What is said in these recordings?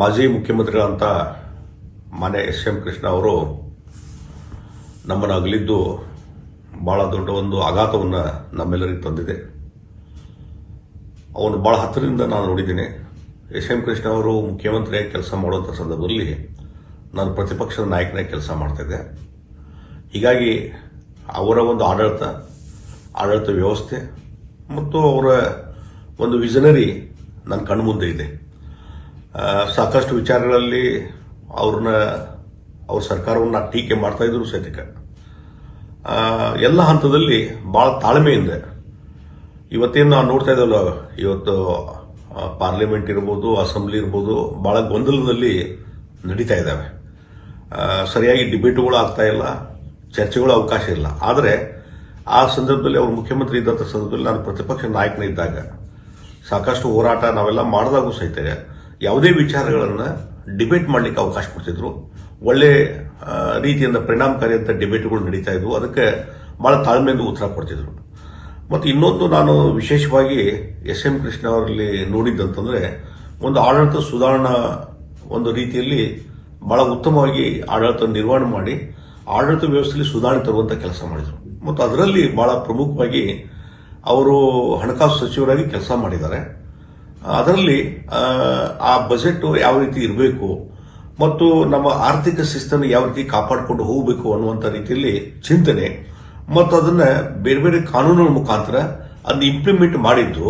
ಮಾಜಿ ಮುಖ್ಯಮಂತ್ರಿಗಳಂತ ಮಾನ್ಯ S M Krishna ಅವರು ನಮ್ಮನ್ನು ಅಗಲಿದ್ದು ಭಾಳ ದೊಡ್ಡ ಒಂದು ಆಘಾತವನ್ನು ನಮ್ಮೆಲ್ಲರಿಗೆ ತಂದಿದೆ. ಅವನು ಭಾಳ ಹತ್ತಿರದಿಂದ ನಾನು ನೋಡಿದ್ದೀನಿ. ಎಸ್ ಎಂ ಕೃಷ್ಣ ಅವರು ಮುಖ್ಯಮಂತ್ರಿಯಾಗಿ ಕೆಲಸ ಮಾಡುವಂಥ ಸಂದರ್ಭದಲ್ಲಿ ನಾನು ಪ್ರತಿಪಕ್ಷದ ನಾಯಕನಾಗಿ ಕೆಲಸ ಮಾಡ್ತಿದ್ದೆ ಹೀಗಾಗಿ ಅವರ ಒಂದು ಆಡಳಿತ ಆಡಳಿತ ವ್ಯವಸ್ಥೆ ಮತ್ತು ಅವರ ಒಂದು ವಿಷನರಿ ನನ್ನ ಕಣ್ಮುಂದೆ ಇದೆ. ಸಾಕಷ್ಟು ವಿಚಾರಗಳಲ್ಲಿ ಅವ್ರನ್ನ, ಅವ್ರ ಸರ್ಕಾರವನ್ನು ಟೀಕೆ ಮಾಡ್ತಾ ಇದ್ರು ಸಹಿತ ಎಲ್ಲ ಹಂತದಲ್ಲಿ ಭಾಳ ತಾಳ್ಮೆಯಿಂದ ಇವತ್ತೇನು ನಾವು ನೋಡ್ತಾ ಇದ್ದಲ್ಲ, ಇವತ್ತು ಪಾರ್ಲಿಮೆಂಟ್ ಇರ್ಬೋದು ಅಸೆಂಬ್ಲಿ ಇರ್ಬೋದು ಭಾಳ ಗೊಂದಲದಲ್ಲಿ ನಡೀತಾ ಇದ್ದಾವೆ ಸರಿಯಾಗಿ ಡಿಬೇಟ್ಗಳು ಆಗ್ತಾ ಇಲ್ಲ, ಚರ್ಚೆಗಳು ಅವಕಾಶ ಇಲ್ಲ. ಆದರೆ, ಆ ಸಂದರ್ಭದಲ್ಲಿ ಅವರು ಮುಖ್ಯಮಂತ್ರಿ ಇದ್ದಂಥ ಸಂದರ್ಭದಲ್ಲಿ ನಾನು ಪ್ರತಿಪಕ್ಷ ನಾಯಕನಿದ್ದಾಗ ಸಾಕಷ್ಟು ಹೋರಾಟ ನಾವೆಲ್ಲ ಮಾಡಿದಾಗೂ ಸಹಿತ ಯಾವುದೇ ವಿಚಾರಗಳನ್ನು ಡಿಬೇಟ್ ಮಾಡಲಿಕ್ಕೆ ಅವಕಾಶ ಕೊಡ್ತಿದ್ರು. ಒಳ್ಳೆ ರೀತಿಯಿಂದ ಪರಿಣಾಮಕಾರಿಯಂಥ ಡಿಬೇಟ್ಗಳು ನಡೀತಾ ಇದ್ವು. ಅದಕ್ಕೆ ಭಾಳ ತಾಳ್ಮೆಯಿಂದ ಉತ್ತರ ಕೊಡ್ತಿದ್ರು. ಮತ್ತು ಇನ್ನೊಂದು ನಾನು ವಿಶೇಷವಾಗಿ ಎಸ್ ಎಂ ಕೃಷ್ಣ ಅವರಲ್ಲಿ ನೋಡಿದ್ದಂತಂದರೆ, ಒಂದು ಆಡಳಿತ ಸುಧಾರಣಾ ಒಂದು ರೀತಿಯಲ್ಲಿ ಭಾಳ ಉತ್ತಮವಾಗಿ ಆಡಳಿತ ನಿರ್ವಹಣೆ ಮಾಡಿ, ಆಡಳಿತ ವ್ಯವಸ್ಥೆಯಲ್ಲಿ ಸುಧಾರಣೆ ತರುವಂಥ ಕೆಲಸ ಮಾಡಿದರು. ಮತ್ತು ಅದರಲ್ಲಿ ಭಾಳ ಪ್ರಮುಖವಾಗಿ ಅವರು ಹಣಕಾಸು ಸಚಿವರಾಗಿ ಕೆಲಸ ಮಾಡಿದ್ದಾರೆ. ಅದರಲ್ಲಿ ಆ, ಬಜೆಟ್ ಯಾವ ರೀತಿ ಇರಬೇಕು ಮತ್ತು ನಮ್ಮ ಆರ್ಥಿಕ ಶಿಸ್ತನ್ನು ಯಾವ ರೀತಿ ಕಾಪಾಡಿಕೊಂಡು ಹೋಗಬೇಕು ಅನ್ನುವಂಥ ರೀತಿಯಲ್ಲಿ ಚಿಂತನೆ ಮತ್ತು ಅದನ್ನು ಬೇರೆ ಬೇರೆ ಕಾನೂನುಗಳ ಮುಖಾಂತರ ಅದನ್ನ ಇಂಪ್ಲಿಮೆಂಟ್ ಮಾಡಿದ್ದು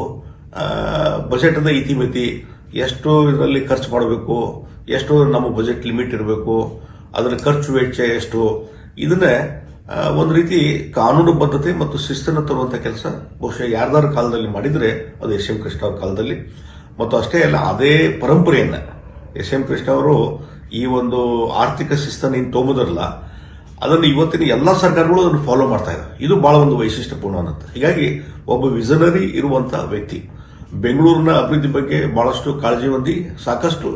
ಬಜೆಟ್ ಅದ ಇತಿಮಿತಿ ಎಷ್ಟು ಇದರಲ್ಲಿ ಖರ್ಚು ಮಾಡಬೇಕು ಎಷ್ಟು ನಮ್ಮ ಬಜೆಟ್ ಲಿಮಿಟ್ ಇರಬೇಕು ಅದರ ಖರ್ಚು ವೆಚ್ಚ ಎಷ್ಟು ಇದನ್ನ ಒಂದು ರೀತಿ ಕಾನೂನು ಬದ್ಧತೆ ಮತ್ತು ಶಿಸ್ತನ್ನು ತರುವಂತ ಕೆಲಸ. ಬಹುಶಃ ಯಾರ್ದಾರ ಕಾಲದಲ್ಲಿ ಮಾಡಿದ್ರೆ ಅದು ಎಸ್ ಎಂ ಕೃಷ್ಣ ಅವರ ಕಾಲದಲ್ಲಿ. ಮತ್ತು ಅಷ್ಟೇ ಅಲ್ಲ, ಅದೇ ಪರಂಪರೆಯನ್ನ ಎಸ್ ಎಂ ಕೃಷ್ಣ ಅವರು ಈ ಒಂದು ಆರ್ಥಿಕ ಶಿಸ್ತನ್ನು ಏನು ತೊಗೊಂಬುದರಲ್ಲ ಅದನ್ನು ಇವತ್ತಿನ ಎಲ್ಲ ಸರ್ಕಾರಗಳು ಅದನ್ನು ಫಾಲೋ ಮಾಡ್ತಾ ಇದ್ದಾರೆ ಇದು ಬಹಳ ಒಂದು ವೈಶಿಷ್ಟ್ಯಪೂರ್ಣ ಅನ್ನಂತ ಹೀಗಾಗಿ ಒಬ್ಬ ವಿಸನರಿ ಇರುವಂತ ವ್ಯಕ್ತಿ ಬೆಂಗಳೂರಿನ ಅಭಿವೃದ್ಧಿ ಬಗ್ಗೆ ಬಹಳಷ್ಟು ಕಾಳಜಿ ಹೊಂದಿ ಸಾಕಷ್ಟು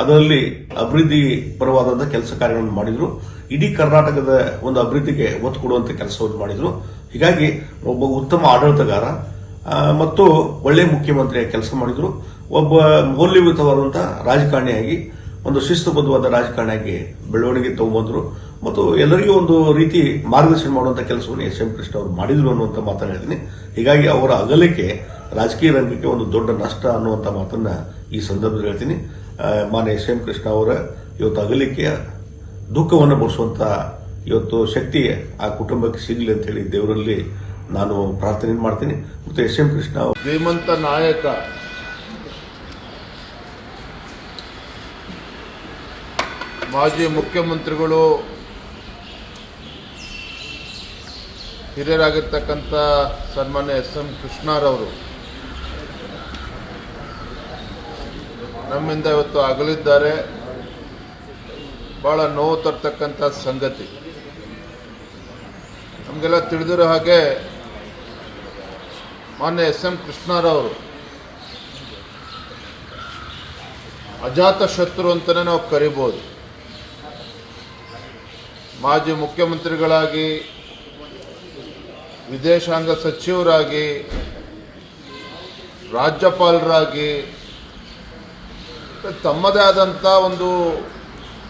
ಅದರಲ್ಲಿ ಅಭಿವೃದ್ಧಿ ಪರವಾದಂಥ ಕೆಲಸ ಕಾರ್ಯಗಳನ್ನು ಮಾಡಿದ್ರು. ಇಡೀ ಕರ್ನಾಟಕದ ಒಂದು ಅಭಿವೃದ್ಧಿಗೆ ಒತ್ತು ಕೊಡುವಂತ ಕೆಲಸವನ್ನು ಮಾಡಿದ್ರು. ಹೀಗಾಗಿ ಒಬ್ಬ ಉತ್ತಮ ಆಡಳಿತಗಾರ ಮತ್ತು ಒಳ್ಳೆ ಮುಖ್ಯಮಂತ್ರಿಯಾಗಿ ಕೆಲಸ ಮಾಡಿದ್ರು. ಒಬ್ಬ ಮೌಲ್ಯಯುತವಾದಂಥ ರಾಜಕಾರಣಿಯಾಗಿ, ಒಂದು ಶಿಸ್ತುಬದ್ಧವಾದ ರಾಜಕಾರಣಿಯಾಗಿ ಬೆಳವಣಿಗೆ ತಗೊಂಡ್ಬಂದ್ರು. ಮತ್ತು ಎಲ್ಲರಿಗೂ ಒಂದು ರೀತಿ ಮಾರ್ಗದರ್ಶನ ಮಾಡುವಂತ ಕೆಲಸವನ್ನು ಎಸ್ ಎಂ ಕೃಷ್ಣ ಅವರು ಮಾಡಿದ್ರು ಅನ್ನುವಂಥ ಮಾತನ್ನು ಹೇಳ್ತೀನಿ. ಹೀಗಾಗಿ ಅವರ ಅಗಲಿಕೆ ರಾಜಕೀಯ ರಂಗಕ್ಕೆ ಒಂದು ದೊಡ್ಡ ನಷ್ಟ ಅನ್ನುವಂಥ ಮಾತನ್ನ ಈ ಸಂದರ್ಭದಲ್ಲಿ ಹೇಳ್ತೀನಿ. ಮಾನ್ಯ ಎಸ್ ಎಂ ಕೃಷ್ಣ ಅವರ ಇವತ್ತು ಅಗಲಿಕೆಯ ದುಃಖವನ್ನು ಭರಿಸುವಂತ ಇವತ್ತು ಶಕ್ತಿ ಆ ಕುಟುಂಬಕ್ಕೆ ಸಿಗಲಿ ಅಂತ ಹೇಳಿ ದೇವರಲ್ಲಿ ನಾನು ಪ್ರಾರ್ಥನೆ ಮಾಡ್ತೀನಿ. ಮತ್ತು ಎಸ್ ಎಂ ಕೃಷ್ಣ ಶ್ರೀಮಂತ ನಾಯಕ. ಮಾಜಿ ಮುಖ್ಯಮಂತ್ರಿಗಳು, ಹಿರಿಯರಾಗಿರ್ತಕ್ಕಂಥ ಸನ್ಮಾನ್ಯ ಎಸ್ ಎಂ ಕೃಷ್ಣರವರು, ನಮ್ಮಿಂದ ಇವತ್ತು ಅಗಲಿದ್ದಾರೆ. ಬಹಳ ನೋವು ತರ್ತಕ್ಕಂಥ ಸಂಗತಿ. ನಮಗೆಲ್ಲ ತಿಳಿದಿರೋ ಹಾಗೆ ಮಾನ್ಯ ಎಸ್ ಎಂ ಕೃಷ್ಣರವರು ಅಜಾತ ಶತ್ರು ಅಂತಲೇ ನಾವು ಕರಿಬೋದು. ಮಾಜಿ ಮುಖ್ಯಮಂತ್ರಿಗಳಾಗಿ, ವಿದೇಶಾಂಗ ಸಚಿವರಾಗಿ, ರಾಜ್ಯಪಾಲರಾಗಿ, ತಮ್ಮದೇ ಆದಂಥ ಒಂದು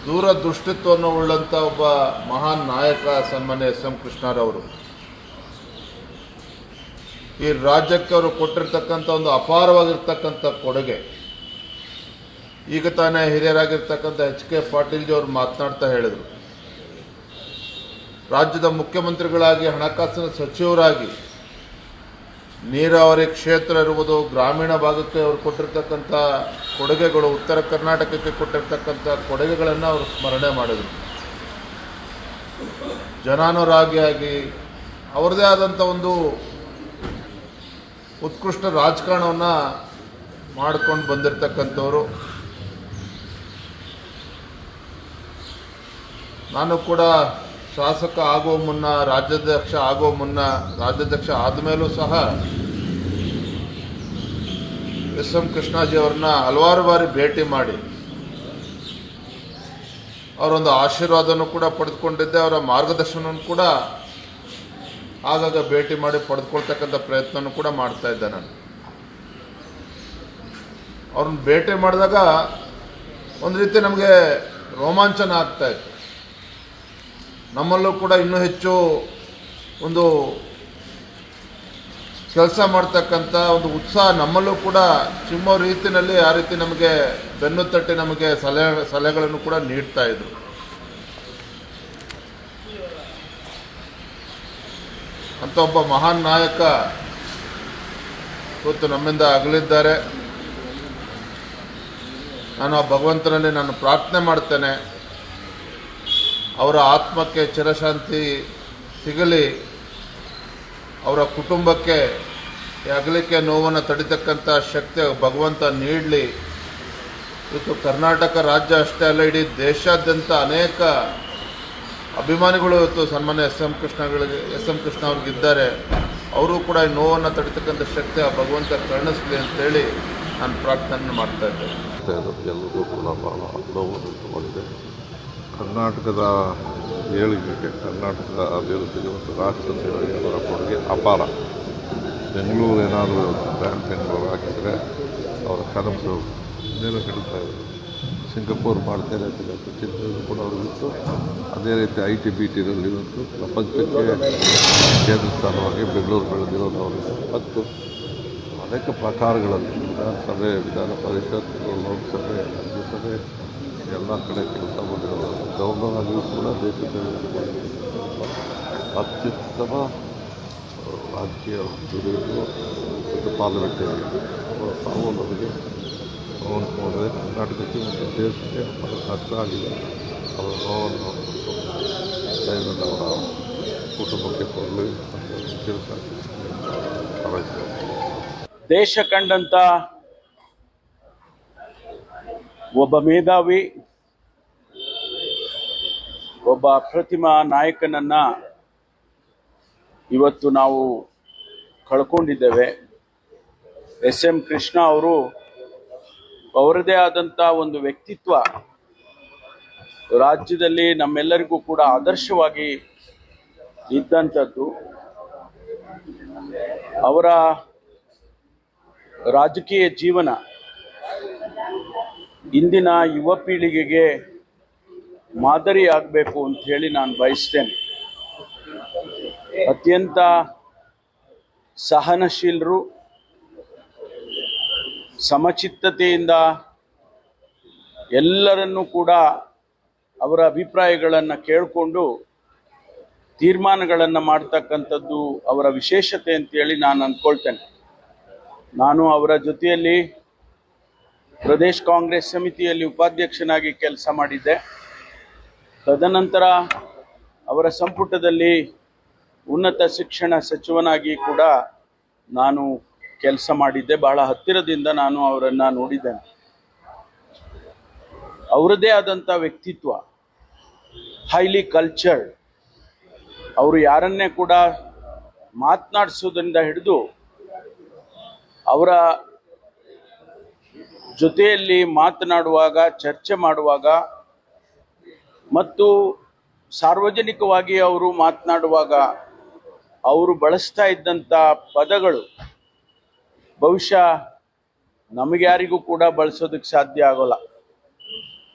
ದೂರದೃಷ್ಟಿತ್ವವನ್ನು ಉಳ್ಳಂಥ ಒಬ್ಬ ಮಹಾನ್ ನಾಯಕ ಸನ್ಮಾನ್ಯ ಎಸ್ ಎಂ ಕೃಷ್ಣರವರು ಈ ರಾಜ್ಯಕ್ಕೆ ಅವರು ಕೊಟ್ಟಿರ್ತಕ್ಕಂಥ ಒಂದು ಅಪಾರವಾಗಿರ್ತಕ್ಕಂಥ ಕೊಡುಗೆ. ಈಗ ತಾನೇ ಹಿರಿಯರಾಗಿರ್ತಕ್ಕಂಥ ಎಚ್ ಕೆ ಪಾಟೀಲ್ಜಿ ಅವರು ಮಾತನಾಡ್ತಾ ಹೇಳಿದರು. ರಾಜ್ಯದ ಮುಖ್ಯಮಂತ್ರಿಗಳಾಗಿ, ಹಣಕಾಸಿನ ಸಚಿವರಾಗಿ ನೀರಾವರಿ ಕ್ಷೇತ್ರ ಇರುವುದು ಗ್ರಾಮೀಣ ಭಾಗಕ್ಕೆ ಅವರು ಕೊಟ್ಟಿರ್ತಕ್ಕಂಥ ಕೊಡುಗೆಗಳು ಉತ್ತರ ಕರ್ನಾಟಕಕ್ಕೆ ಕೊಟ್ಟಿರ್ತಕ್ಕಂಥ ಕೊಡುಗೆಗಳನ್ನು ಅವರು ಸ್ಮರಣೆ ಮಾಡಿದರು. ಜನಾನುರಾಗಿಯಾಗಿ ಅವರದೇ ಆದಂಥ ಒಂದು ಉತ್ಕೃಷ್ಟ ರಾಜಕಾರಣವನ್ನು ಮಾಡ್ಕೊಂಡು ಬಂದಿರತಕ್ಕಂಥವ್ರು. ನಾನು ಕೂಡ ಶಾಸಕ ಆಗೋ ಮುನ್ನ, ರಾಜ್ಯಾಧ್ಯಕ್ಷ ಆಗೋ ಮುನ್ನ, ರಾಜ್ಯಾಧ್ಯಕ್ಷ ಆದಮೇಲೂ ಸಹ ಎಸ್ ಎಂ ಕೃಷ್ಣಾಜಿ ಅವ್ರನ್ನ ಹಲವಾರು ಬಾರಿ ಭೇಟಿ ಮಾಡಿ, ಅವರೊಂದು ಆಶೀರ್ವಾದನೂ ಕೂಡ ಪಡೆದುಕೊಂಡಿದ್ದೆ, ಅವರ ಮಾರ್ಗದರ್ಶನವನ್ನು ಕೂಡ ಆಗಾಗ ಭೇಟಿ ಮಾಡಿ ಪಡೆದುಕೊಳ್ತಕ್ಕಂಥ ಪ್ರಯತ್ನನೂ ಕೂಡ ಮಾಡ್ತಾ ಇದ್ದೆ ನಾನು. ಅವ್ರನ್ನ ಭೇಟಿ ಮಾಡಿದಾಗ ಒಂದು ರೀತಿ ನಮಗೆ ರೋಮಾಂಚನ ಆಗ್ತಾ ಇತ್ತು. ನಮ್ಮಲ್ಲೂ ಕೂಡ ಇನ್ನೂ ಹೆಚ್ಚು ಒಂದು ಕೆಲಸ ಮಾಡ್ತಕ್ಕಂಥ ಒಂದು ಉತ್ಸಾಹ ನಮ್ಮಲ್ಲೂ ಕೂಡ ಚಿಮ್ಮೋ ರೀತಿಯಲ್ಲಿ ಆ ರೀತಿ ನಮಗೆ ಬೆನ್ನು ತಟ್ಟಿ ನಮಗೆ ಸಲಹೆ, ಸಲಹೆಗಳನ್ನು ಕೂಡ ನೀಡ್ತಾ ಇದ್ರು. ಅಂತ ಒಬ್ಬ ಮಹಾನ್ ನಾಯಕ ಇವತ್ತು ನಮ್ಮಿಂದ ಅಗಲಿದ್ದಾರೆ. ನಾನು ಆ ಭಗವಂತನಲ್ಲಿ ನಾನು ಪ್ರಾರ್ಥನೆ ಮಾಡ್ತೇನೆ. ಅವರ ಆತ್ಮಕ್ಕೆ ಚಿರಶಾಂತಿ ಸಿಗಲಿ, ಅವರ ಕುಟುಂಬಕ್ಕೆ ಅಗಲಿಕೆ ನೋವನ್ನು ತಡಿತಕ್ಕಂಥ ಶಕ್ತಿ ಭಗವಂತ ನೀಡಲಿ. ಇವತ್ತು ಕರ್ನಾಟಕ ರಾಜ್ಯ ಅಷ್ಟೇ ಅಲ್ಲ, ಇಡೀ ದೇಶಾದ್ಯಂತ ಅನೇಕ ಅಭಿಮಾನಿಗಳು ಇವತ್ತು ಸನ್ಮಾನ್ಯ ಎಸ್ ಎಂ ಕೃಷ್ಣಗಳಿಗೆ, ಎಸ್ ಎಂ ಕೃಷ್ಣ ಅವ್ರಿಗಿದ್ದಾರೆ ಅವರು ಕೂಡ ಈ ನೋವನ್ನು ತಡಿತಕ್ಕಂಥ ಶಕ್ತಿ ಆ ಭಗವಂತ ಕರುಣಿಸ್ಲಿ ಅಂತೇಳಿ ನಾನು ಪ್ರಾರ್ಥನೆ ಮಾಡ್ತಾ ಇದ್ದೇನೆ. ಎಲ್ಲರಿಗೂ ಕೂಡ ಬಹಳ ಕರ್ನಾಟಕದ ಏಳಿಗೆಗೆ, ಕರ್ನಾಟಕದ ಅಭಿವೃದ್ಧಿಗೆ ಮತ್ತು ರಾಷ್ಟ್ರ ಸೇವೆಗೆ ಅವರ ಕೊಡುಗೆ ಅಪಾರ. ಬೆಂಗಳೂರು ಏನಾದರೂ ಬ್ಯಾಂಕ್ ಬೆಂಗಳೂರು ಹಾಕಿದರೆ ಅವರ ಕನಸು ಮೇಲೆ ಹಿಡಿತಾ ಇದ್ರು ಸಿಂಗಪೂರ್ ಮಾಡ್ತೇನೆ ಅಂತ ಚಿತ್ರಗಳು ಕೂಡ ಅವ್ರಿಗಿತ್ತು ಅದೇ ರೀತಿ ಐ ಟಿ ಬಿ ಟಿನಲ್ಲಿ ಇವತ್ತು ಪ್ರಪಂಚಕ್ಕೆ ಕೇಂದ್ರ ಸ್ಥಾನವಾಗಿ ಬೆಂಗಳೂರು ಬೆಳೆದಿರೋದು ಅವರಿಗೆ ಮತ್ತು ಅನೇಕ ಪ್ರಕಾರಗಳಲ್ಲಿ ವಿಧಾನಸಭೆ, ವಿಧಾನ ಪರಿಷತ್, ಲೋಕಸಭೆ, ರಾಜ್ಯಸಭೆ ಎಲ್ಲ ಕಡೆ ಕೆಲಸ ಮಾಡಿರೋದು. ಗೌರವಾಗಿಯೂ ಕೂಡ ದೇಶದ ಅತ್ಯುತ್ತಮ ರಾಜಕೀಯ ದುಡಿಯೋದು ಮತ್ತು ಅವರ ಸಾವು ನಮಗೆ ನೋಡಿದ್ರೆ ಕರ್ನಾಟಕಕ್ಕೆ ಮತ್ತು ದೇಶಕ್ಕೆ ಬಹಳ ಕಷ್ಟ ಆಗಿದೆ. ಅವರ ನೋವನ್ನು ಅವರ ಕುಟುಂಬಕ್ಕೆ ಕೊಡಲು ಕೆಲಸ ದೇಶ ಕಂಡಂತ ಒಬ್ಬ ಮೇಧಾವಿ, ಒಬ್ಬ ಅಪ್ರತಿಮ ನಾಯಕನನ್ನ ಇವತ್ತು ನಾವು ಕಳ್ಕೊಂಡಿದ್ದೇವೆ. ಎಸ್ ಎಂ ಕೃಷ್ಣ ಅವರು ಅವರದೇ ಆದಂಥ ಒಂದು ವ್ಯಕ್ತಿತ್ವ ರಾಜ್ಯದಲ್ಲಿ ನಮ್ಮೆಲ್ಲರಿಗೂ ಕೂಡ ಆದರ್ಶವಾಗಿ ಇದ್ದಂಥದ್ದು ಅವರ ರಾಜಕೀಯ ಜೀವನ ಇಂದಿನ ಯುವ ಪೀಳಿಗೆಗೆ ಮಾದರಿ ಆಗಬೇಕು ಅಂತ ಹೇಳಿ ನಾನು ಬಯಸ್ತೇನೆ. ಅತ್ಯಂತ ಸಹನಶೀಲರು, ಸಮಚಿತ್ತತೆಯಿಂದ ಎಲ್ಲರನ್ನೂ ಕೂಡ ಅವರ ಅಭಿಪ್ರಾಯಗಳನ್ನು ಕೇಳಿಕೊಂಡು ತೀರ್ಮಾನಗಳನ್ನು ಮಾಡ್ತಕ್ಕಂಥದ್ದು ಅವರ ವಿಶೇಷತೆ ಅಂತೇಳಿ ನಾನು ಅಂದ್ಕೊಳ್ತೇನೆ. ನಾನು ಅವರ ಜೊತೆಯಲ್ಲಿ ಪ್ರದೇಶ್ ಕಾಂಗ್ರೆಸ್ ಸಮಿತಿಯಲ್ಲಿ ಉಪಾಧ್ಯಕ್ಷನಾಗಿ ಕೆಲಸ ಮಾಡಿದ್ದೆ. ತದನಂತರ ಅವರ ಸಂಪುಟದಲ್ಲಿ ಉನ್ನತ ಶಿಕ್ಷಣ ಸಚಿವನಾಗಿ ಕೂಡ ನಾನು ಕೆಲಸ ಮಾಡಿದ್ದೆ. ಬಹಳ ಹತ್ತಿರದಿಂದ ನಾನು ಅವರನ್ನು ನೋಡಿದ್ದೇನೆ. ಅವರದೇ ಆದಂಥ ವ್ಯಕ್ತಿತ್ವ ಹೈಲಿ ಕಲ್ಚರ್ಡ್ ಅವರು ಯಾರನ್ನೇ ಕೂಡ ಮಾತನಾಡಿಸೋದ್ರಿಂದ ಹಿಡಿದು ಅವರ ಜೊತೆಯಲ್ಲಿ ಮಾತನಾಡುವಾಗ, ಚರ್ಚೆ ಮಾಡುವಾಗ ಮತ್ತು ಸಾರ್ವಜನಿಕವಾಗಿ ಅವರು ಮಾತನಾಡುವಾಗ ಅವರು ಬಳಸ್ತಾ ಇದ್ದಂಥ ಪದಗಳು ಬಹುಶಃ ನಮಗ್ಯಾರಿಗೂ ಕೂಡ ಬಳಸೋದಕ್ಕೆ ಸಾಧ್ಯ ಆಗೋಲ್ಲ.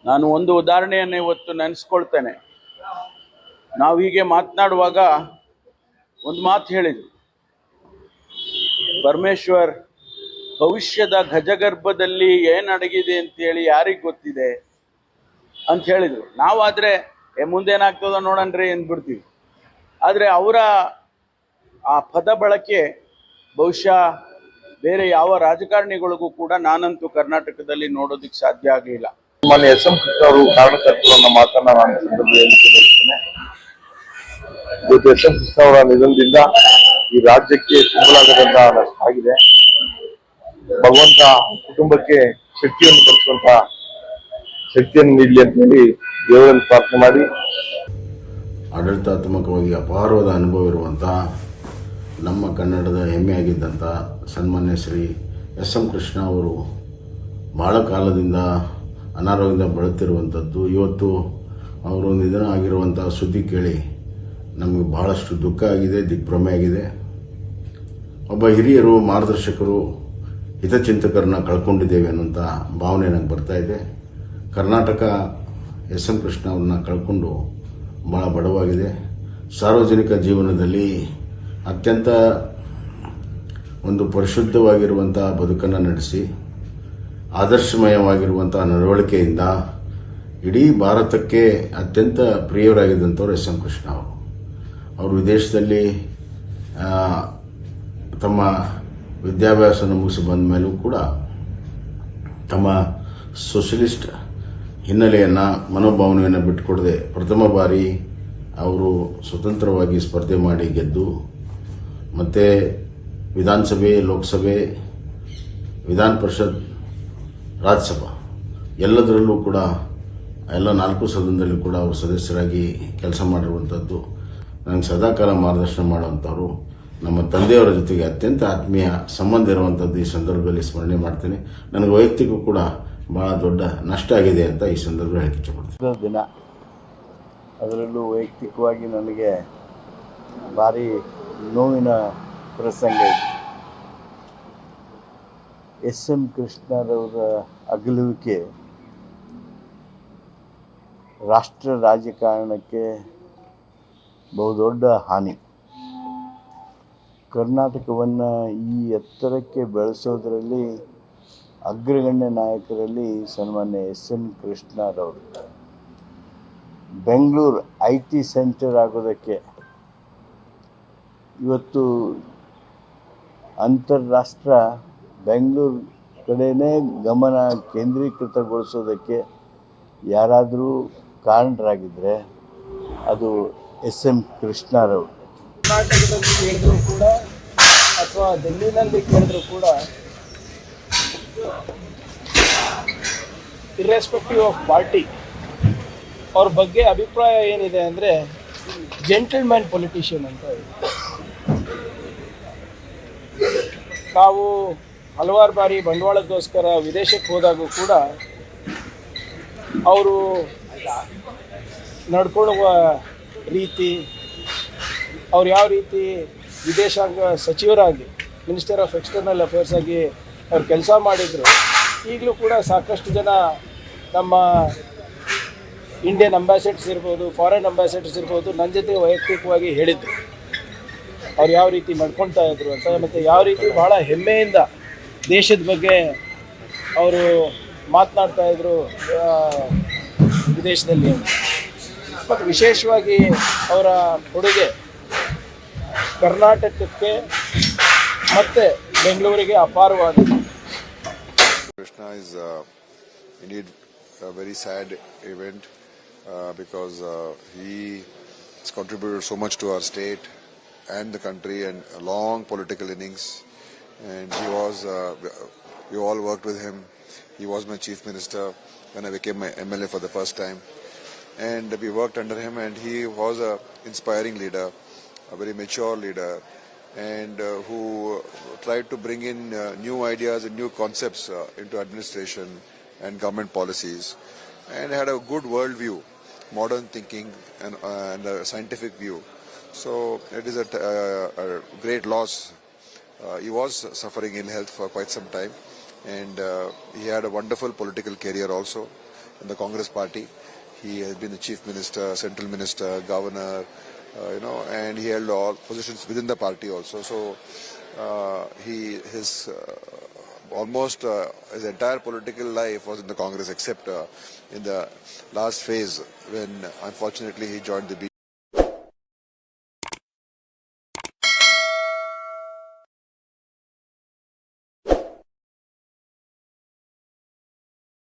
ನಾನು ಒಂದು ಉದಾಹರಣೆಯನ್ನು ಇವತ್ತು ನೆನೆಸ್ಕೊಳ್ತೇನೆ. ನಾವು ಹೀಗೆ ಮಾತನಾಡುವಾಗ ಒಂದು ಮಾತು ಹೇಳಿದ್ವಿ ಪರಮೇಶ್ವರ್ ಭವಿಷ್ಯದ ಗಜಗರ್ಭದಲ್ಲಿ ಏನು ಅಡಗಿದೆ ಅಂತೇಳಿ ಯಾರಿಗೆ ಗೊತ್ತಿದೆ ಅಂತ ಹೇಳಿದರು. ನಾವಾದರೆ ಮುಂದೇನಾಗ್ತದೋ ನೋಡಣ್ರಿ ಅಂದ್ಬಿಡ್ತೀವಿ. ಆದರೆ ಅವರ ಆ ಪದ ಬಳಕೆ ಬಹುಶಃ ಬೇರೆ ಯಾವ ರಾಜಕಾರಣಿಗಳಿಗೂ ಕೂಡ ನಾನಂತೂ ಕರ್ನಾಟಕದಲ್ಲಿ ನೋಡೋದಕ್ಕೆ ಸಾಧ್ಯ ಆಗಲಿಲ್ಲ. ನಮ್ಮಲ್ಲಿ ಎಸ್ ಎಂ ಕೃಷ್ಣ ಅವರು ಕಾರಣಕರ್ತರನ್ನ ಮಾತನ್ನ ನಾನು ಎಸ್ ಎಂ ಕೃಷ್ಣ ಅವರ ನಿಧನದಿಂದ ಈ ರಾಜ್ಯಕ್ಕೆ ತುಂಬಲಾಗದಂತ ಆಗಿದೆ. ಭಗವಂತ ಕುಟುಂಬಕ್ಕೆ ಶಕ್ತಿಯನ್ನು ಕೊಡಿಸುವಂತ ಶಕ್ತಿಯನ್ನು ನೀಡಲಿ ಅಂತ ಹೇಳಿ ದೇವರಲ್ಲಿ ಪ್ರಾರ್ಥನೆ ಮಾಡಿ. ಆಡಳಿತಾತ್ಮಕವಾಗಿ ಅಪಾರವಾದ ಅನುಭವ ಇರುವಂಥ ನಮ್ಮ ಕನ್ನಡದ ಹೆಮ್ಮೆಯಾಗಿದ್ದಂಥ ಸನ್ಮಾನ್ಯ ಶ್ರೀ ಎಸ್ ಎಂ ಕೃಷ್ಣ ಅವರು ಬಹಳ ಕಾಲದಿಂದ ಅನಾರೋಗ್ಯದಿಂದ ಬಳಲ್ತಿರುವಂಥದ್ದು ಇವತ್ತು ಅವರು ನಿಧನ ಆಗಿರುವಂಥ ಸುದ್ದಿ ಕೇಳಿ ನಮಗೆ ಬಹಳಷ್ಟು ದುಃಖ ಆಗಿದೆ, ದಿಗ್ಭ್ರಮೆ ಆಗಿದೆ. ಒಬ್ಬ ಹಿರಿಯರು ಮಾರ್ಗದರ್ಶಕರು ಹಿತಚಿಂತಕರನ್ನ ಕಳ್ಕೊಂಡಿದ್ದೇವೆ ಅನ್ನೋಂಥ ಭಾವನೆ ನನಗೆ ಬರ್ತಾ ಇದೆ. ಕರ್ನಾಟಕ ಎಸ್ ಎಂ ಕೃಷ್ಣ ಅವ್ರನ್ನ ಕಳ್ಕೊಂಡು ಭಾಳ ಬಡವಾಗಿದೆ. ಸಾರ್ವಜನಿಕ ಜೀವನದಲ್ಲಿ ಅತ್ಯಂತ ಒಂದು ಪರಿಶುದ್ಧವಾಗಿರುವಂಥ ಬದುಕನ್ನು ನಡೆಸಿ ಆದರ್ಶಮಯವಾಗಿರುವಂಥ ನಡವಳಿಕೆಯಿಂದ ಇಡೀ ಭಾರತಕ್ಕೆ ಅತ್ಯಂತ ಪ್ರಿಯರಾಗಿದ್ದಂಥವ್ರು ಎಸ್ ಎಂ ಕೃಷ್ಣ ಅವರು. ಅವರು ವಿದೇಶದಲ್ಲಿ ತಮ್ಮ ವಿದ್ಯಾಭ್ಯಾಸನ ಮುಗಿಸಿ ಬಂದ ಮೇಲೂ ಕೂಡ ತಮ್ಮ ಸೋಷಲಿಸ್ಟ್ ಹಿನ್ನೆಲೆಯನ್ನು, ಮನೋಭಾವನೆಯನ್ನು ಬಿಟ್ಟುಕೊಡದೆ ಪ್ರಥಮ ಬಾರಿ ಅವರು ಸ್ವತಂತ್ರವಾಗಿ ಸ್ಪರ್ಧೆ ಮಾಡಿ ಗೆದ್ದು, ಮತ್ತು ವಿಧಾನಸಭೆ, ಲೋಕಸಭೆ, ವಿಧಾನ ಪರಿಷತ್, ರಾಜ್ಯಸಭಾ, ಎಲ್ಲದರಲ್ಲೂ ಕೂಡ, ಎಲ್ಲ ನಾಲ್ಕು ಸದನದಲ್ಲೂ ಕೂಡ ಅವರು ಸದಸ್ಯರಾಗಿ ಕೆಲಸ ಮಾಡಿರುವಂಥದ್ದು ನನಗೆ ಸದಾಕಾಲ ಮಾರ್ಗದರ್ಶನ ಮಾಡುವಂಥವ್ರು ನಮ್ಮ ತಂದೆಯವರ ಜೊತೆಗೆ ಅತ್ಯಂತ ಆತ್ಮೀಯ ಸಂಬಂಧ ಇರುವಂಥದ್ದು ಈ ಸಂದರ್ಭದಲ್ಲಿ ಸ್ಮರಣೆ ಮಾಡ್ತೇನೆ. ನನಗೆ ವೈಯಕ್ತಿಕ ಕೂಡ ಭಾಳ ದೊಡ್ಡ ನಷ್ಟ ಆಗಿದೆ ಅಂತ ಈ ಸಂದರ್ಭದಲ್ಲಿ ಹೇಳಕ್ಕೆ ದಿನ ಅದರಲ್ಲೂ ವೈಯಕ್ತಿಕವಾಗಿ ನನಗೆ ಭಾರಿ ನೋವಿನ ಪ್ರಸಂಗ ಇತ್ತು. ಎಸ್ ಎಂ ಕೃಷ್ಣರವರ ಅಗಲುವಿಕೆ ರಾಷ್ಟ್ರ ರಾಜಕಾರಣಕ್ಕೆ ಬಹುದೊಡ್ಡ ಹಾನಿ. ಕರ್ನಾಟಕವನ್ನು ಈ ಎತ್ತರಕ್ಕೆ ಬೆಳೆಸೋದರಲ್ಲಿ ಅಗ್ರಗಣ್ಯ ನಾಯಕರಲ್ಲಿ ಸನ್ಮಾನ್ಯ ಎಸ್ ಎನ್ ಕೃಷ್ಣರವರು. ಬೆಂಗಳೂರು ಐ ಟಿ ಸೆಂಟರ್ ಆಗೋದಕ್ಕೆ ಇವತ್ತು ಅಂತಾರಾಷ್ಟ್ರ ಬೆಂಗಳೂರು ಕಡೆಯೇ ಗಮನ ಕೇಂದ್ರೀಕೃತಗೊಳಿಸೋದಕ್ಕೆ ಯಾರಾದರೂ ಕಾರಣರಾಗಿದ್ದರೆ ಅದು ಎಸ್ ಎಂ ಕೃಷ್ಣರವರು. ಅಥವಾ ಡೆಲ್ಲಿನಲ್ಲಿ ಕೇಳಿದ್ರು ಕೂಡ ಇರ್ರೆಸ್ಪೆಕ್ಟಿವ್ ಆಫ್ ಪಾರ್ಟಿ ಅವ್ರ ಬಗ್ಗೆ ಅಭಿಪ್ರಾಯ ಏನಿದೆ ಅಂದರೆ ಜೆಂಟಲ್ಮ್ಯಾನ್ ಪೊಲಿಟಿಷಿಯನ್ ಅಂತ ನಾವು ಹಲವಾರು ಬಾರಿ ಬಂಡವಾಳಕ್ಕೋಸ್ಕರ ವಿದೇಶಕ್ಕೆ ಹೋದಾಗೂ ಕೂಡ ಅವರು ನಡ್ಕೊಳ್ಳುವ ರೀತಿ, ಅವ್ರು ಯಾವ ರೀತಿ ವಿದೇಶಾಂಗ ಸಚಿವರಾಗಿ ಮಿನಿಸ್ಟರ್ ಆಫ್ ಎಕ್ಸ್ಟರ್ನಲ್ ಅಫೇರ್ಸ್ ಆಗಿ ಅವ್ರು ಕೆಲಸ ಮಾಡಿದರು. ಈಗಲೂ ಕೂಡ ಸಾಕಷ್ಟು ಜನ ನಮ್ಮ ಇಂಡಿಯನ್ ಅಂಬಾಸಿಡರ್ಸ್ ಇರ್ಬೋದು ಫಾರಿನ್ ಅಂಬಾಸಿಡರ್ಸ್ ಇರ್ಬೋದು ನನ್ನ ಜೊತೆ ವೈಯಕ್ತಿಕವಾಗಿ ಹೇಳಿದರು. ಅವ್ರು ಯಾವ ರೀತಿ ನಡ್ಕೊಳ್ತಾ ಇದ್ರು ಅಂತ, ಮತ್ತು ಯಾವ ರೀತಿ ಭಾಳ ಹೆಮ್ಮೆಯಿಂದ ದೇಶದ ಬಗ್ಗೆ ಅವರು ಮಾತನಾಡ್ತಾ ಇದ್ರು ವಿದೇಶದಲ್ಲಿ ಮತ್ತು ವಿಶೇಷವಾಗಿ ಅವರ ಕೊಡುಗೆ ಕರ್ನಾಟಕಕ್ಕೆ ಮತ್ತು ಬೆಂಗಳೂರಿಗೆ ಅಪಾರವಾಗಿದೆ Krishna is uh, indeed a very sad event uh, because uh, he has contributed so much to our state and the country and a long political innings. And he was, uh, we all worked with him. He was my chief minister when I became my MLA for the first time. And we worked under him and he was a inspiring leader, a very mature leader and uh, who tried to bring in uh, new ideas and new concepts uh, into administration and government policies and had a good world view, modern thinking and, and a scientific view. So it is a, a great loss. He was suffering ill health for quite some time and he had a wonderful political career also in the Congress party. He has been the chief minister, central minister, governor, you know, and he held all positions within the party also. So uh, he his uh, almost uh, his entire political life was in the Congress, except uh, in the last phase when unfortunately he joined the. B-